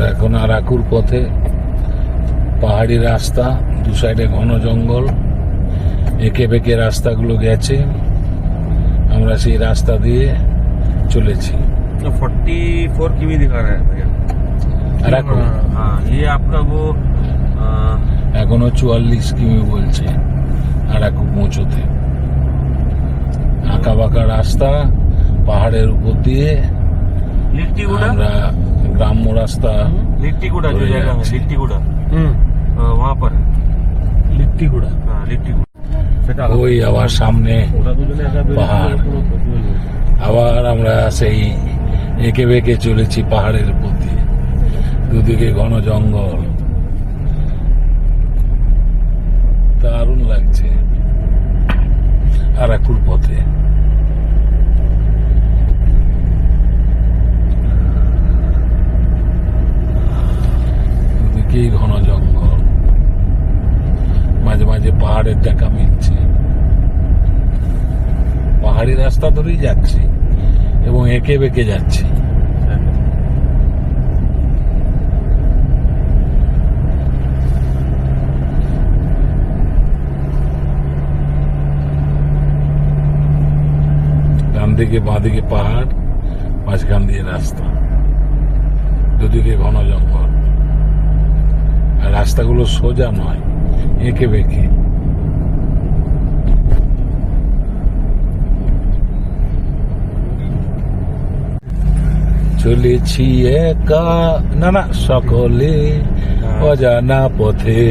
আমরা এখন আরাকুর পথে পাহাড়ি রাস্তা দু সাইডে ঘন জঙ্গল এঁকে বেঁকে রাস্তাগুলো গেছে আমরা সেই রাস্তা দিয়ে চলেছি फोर्टी फोर की भी दिखा रहा है भैया আরাকুর हाँ ये आपका वो आ, এখনো চুয়াল্লিশ কিমি বলছে আরাকু পৌঁছতে আঁকা বাঁকা রাস্তা পাহাড়ের উপর দিয়ে लिट्टी गुड़ा আমরা গ্রাম্য রাস্তা लिट्टी गुड़ा जो और जगह है अच्छी। लिट्टी गुड़ा হুম आ, वहाँ पर লিট্টি গুড়া हाँ लिट्टी गुड़ा সেটা ওই আবার সামনে ওরা দুজনে একা বেরোচ্ছে, পাহাড়। কোনো ক্ষতি হয়নি। আবার আমরা সেই এঁকে বেঁকে চলেছি পাহাড়ের উপর দিয়ে দুদিকে ঘন জঙ্গল দারুণ লাগছে আরাকুর পথে দুদিকেই ঘন জঙ্গল? মাঝে মাঝে পাহাড়ের দেখা মিলছে। পাহাড়ি রাস্তা ধরেই যাচ্ছি এবং এঁকে বেঁকে যাচ্ছি। দিকে বাঁ দিকে পাহাড়, মাঝখান দিয়ে রাস্তা। দুদিকে ঘন জঙ্গল। রাস্তাগুলো সোজা নয় এঁকে বেঁকে। চলেছি একা না না সকলে অজানা পথে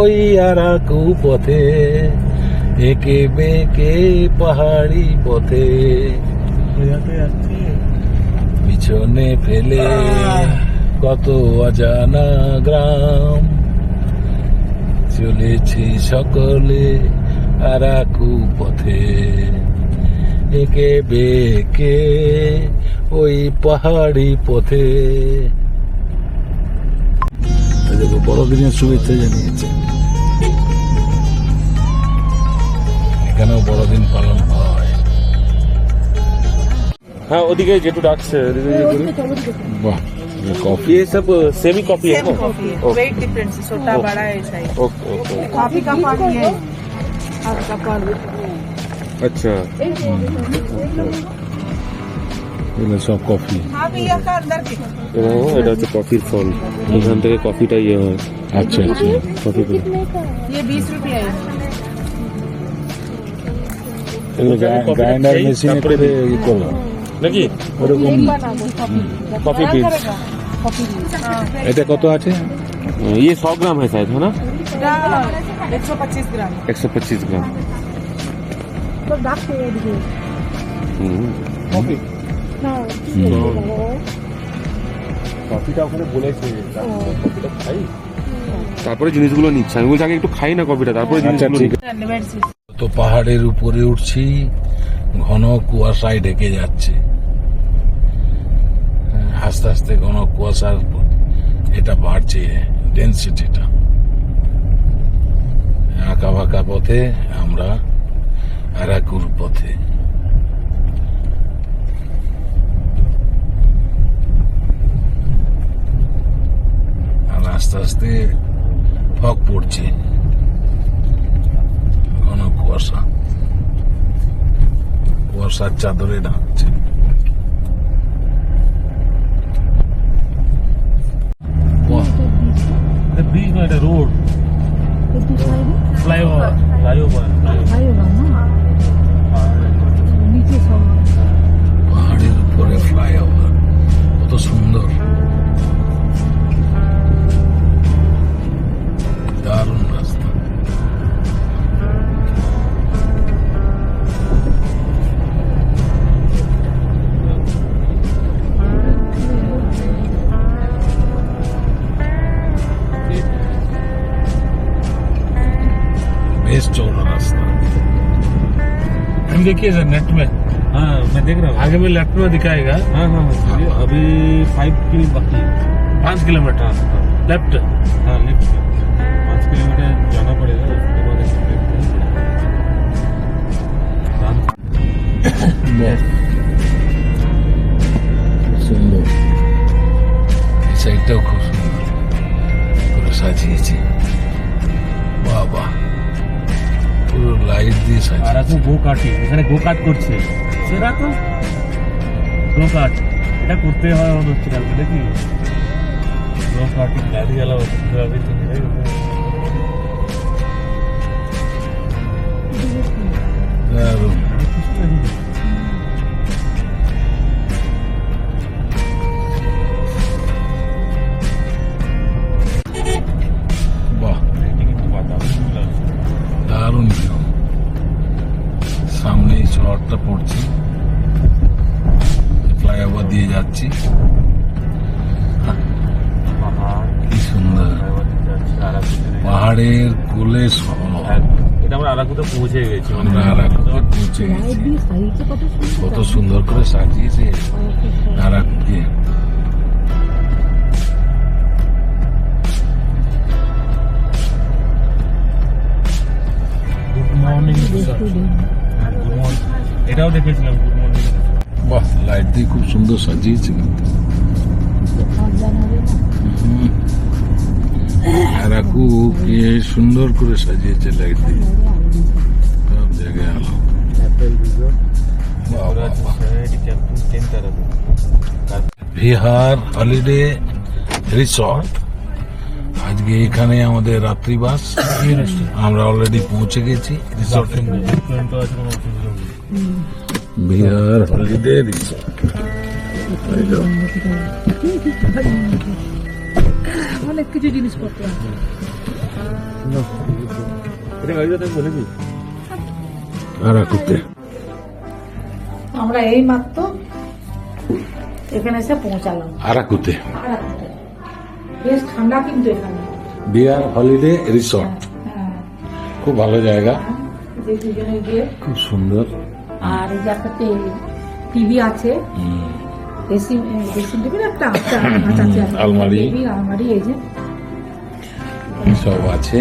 ওই আরাকু পথে একে বেঁকে পাহাড়ি পথে। পিছনে ফেলে। কত অজানা গ্রাম। চলেছি সকলে আরাকু পথে। একে বেঁকে ওই পাহাড়ি পথে। বড়দিনের শুভেচ্ছা জানিয়েছে। এখানেও বড়দিন পালন হয়। হ্যাঁ ওদিকে যেটু ডাকছে। বাহ। কফি ये सब सेमी कॉफी है सेम ना कॉफी है ओके वेट डिफरेंस है छोटा ओके। बड़ा है साइज ओके ओके कॉफी का पानी है कॉफी का पानी अच्छा এগুলো সব কফি हाँ भैया का अंदर के এবং এটা হচ্ছে কফির ফল এখান থেকে কফিটা ইয়ে হয় আচ্ছা আচ্ছা কফি করে ये बीस रुपया है এগুলো গ্রাইন্ডার মেশিনে করে ই করো নাকি ওরকম कॉफी बीन्स कॉफी हाँ এটা কত আছে ये सौ ग्राम है शायद है ना एक सौ पच्चीस ग्राम एक सौ पच्चीस ग्राम हम्म। কফি কফিটা ওখানে বলেছে কফিটা খাই তারপরে জিনিসগুলো নিচ্ছে আমি বলছি আগে একটু খাই না কফিটা তারপরে আচ্ছা জিনিসগুলো ঠিক নিচ্ছি। আছে তো পাহাড়ের উপরে উঠছি ঘন কুয়াশায় ঢেকে যাচ্ছে। আস্তে আস্তে ঘন কুয়াশার এটা বাড়ছে ডেন্সিটিটা আঁকা বাঁকা পথে আমরা আরাকুর পথে। আর আস্তে আস্তে ফগ পড়ছে। ঘন কুয়াশা। কুয়াশার চাদরে ঢাকছে ব্রিজ এটা রোড ফ্লাইওভার ফ্লাইওভার हम देखिए सर नेट में हाँ मैं देख रहा हूँ आगे में लेफ्ट में दिखाएगा हाँ हाँ हाँ अभी फाइव की बाकी है पाँच किलोमीटर हाँ हाँ लेफ्ट हाँ लेफ्ट पाँच किलोमीटर जाना पड़ेगा उसके बाद ऐसे लेफ्ट है। সুন্দর এই সাইড এটাও খুব সুন্দর করে সাজিয়েছে বাবা পুরো লাইট দিয়ে আর আছে গো কাটিং এখানে গো কাট করছে। সেটা তো। গো কাট এটা করতে হয় মনে হচ্ছে কালকে দেখি গো কাটিং গাড়ি চালাবো কীভাবে তুমি দারুণ। যাচ্ছি। কি সুন্দর। পাহাড়ের কোলে এটা আমরা আরাকুতে পৌঁছে গেছি মানে আমরা আরাকুতে পৌঁছে গেছি। কত সুন্দর। করে সাজিয়েছে আরাকুকে। গুড মর্নিং গুড মর্নিং এটাও দেখেছিলাম বাহ লাইট দিয়ে খুব সুন্দর সাজিয়েছে কিন্তু। আরাকু কে সুন্দর করে সাজিয়েছে লাইট দিয়ে। সব জায়গায় আলো। বাহ, বাহ, বাহ। বিহার হলিডে রিসর্ট আজকে এখানে আমাদের রাত্রিবাস। আমরা অলরেডি পৌঁছে গেছি। রিসর্টে বিহার হলিডে রিসর্ট অনেক কিছু জিনিসপত্র আমরা এই মাত্র এখানে এসে পৌঁছালাম। আরাকুতে। বেশ ঠান্ডা কিন্তু এখানে। বিহার হলিডে রিসর্ট হ্যাঁ খুব ভালো জায়গা। খুব সুন্দর। আর এই যে একটা টিভি আছে। ড্রেসিং টেবিল একটা আছে। আলমারি। আলমারি এই যে। সব আছে।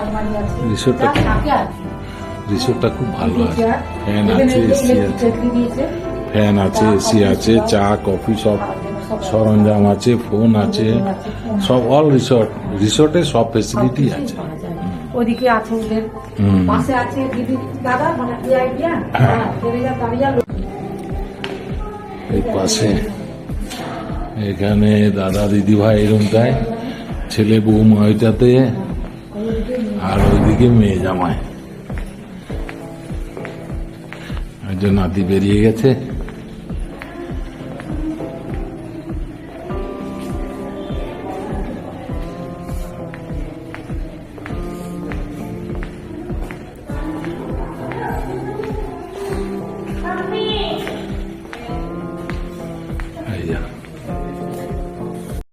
আলমারি আছে। রিসোর্টটা খুব ভালো আছে। ফ্যান আছে এসি আছে। ফ্যান আছে এসি আছে চা কফি সব সরঞ্জাম আছে ফোন আছে। সব অল রিসোর্ট রিসোর্টে সব ফেসিলিটি আছে। ওদিকে আছে ওদের পাশে আছে দিদি দাদা মানে আইডিয়া হ্যাঁ এই পাশে। এখানে দাদা দিদি ভাই রুমটায় ছেলে বউ ওইটাতে। আর ওইদিকে মেয়ে জামায় একজন নাতি বেরিয়ে গেছে।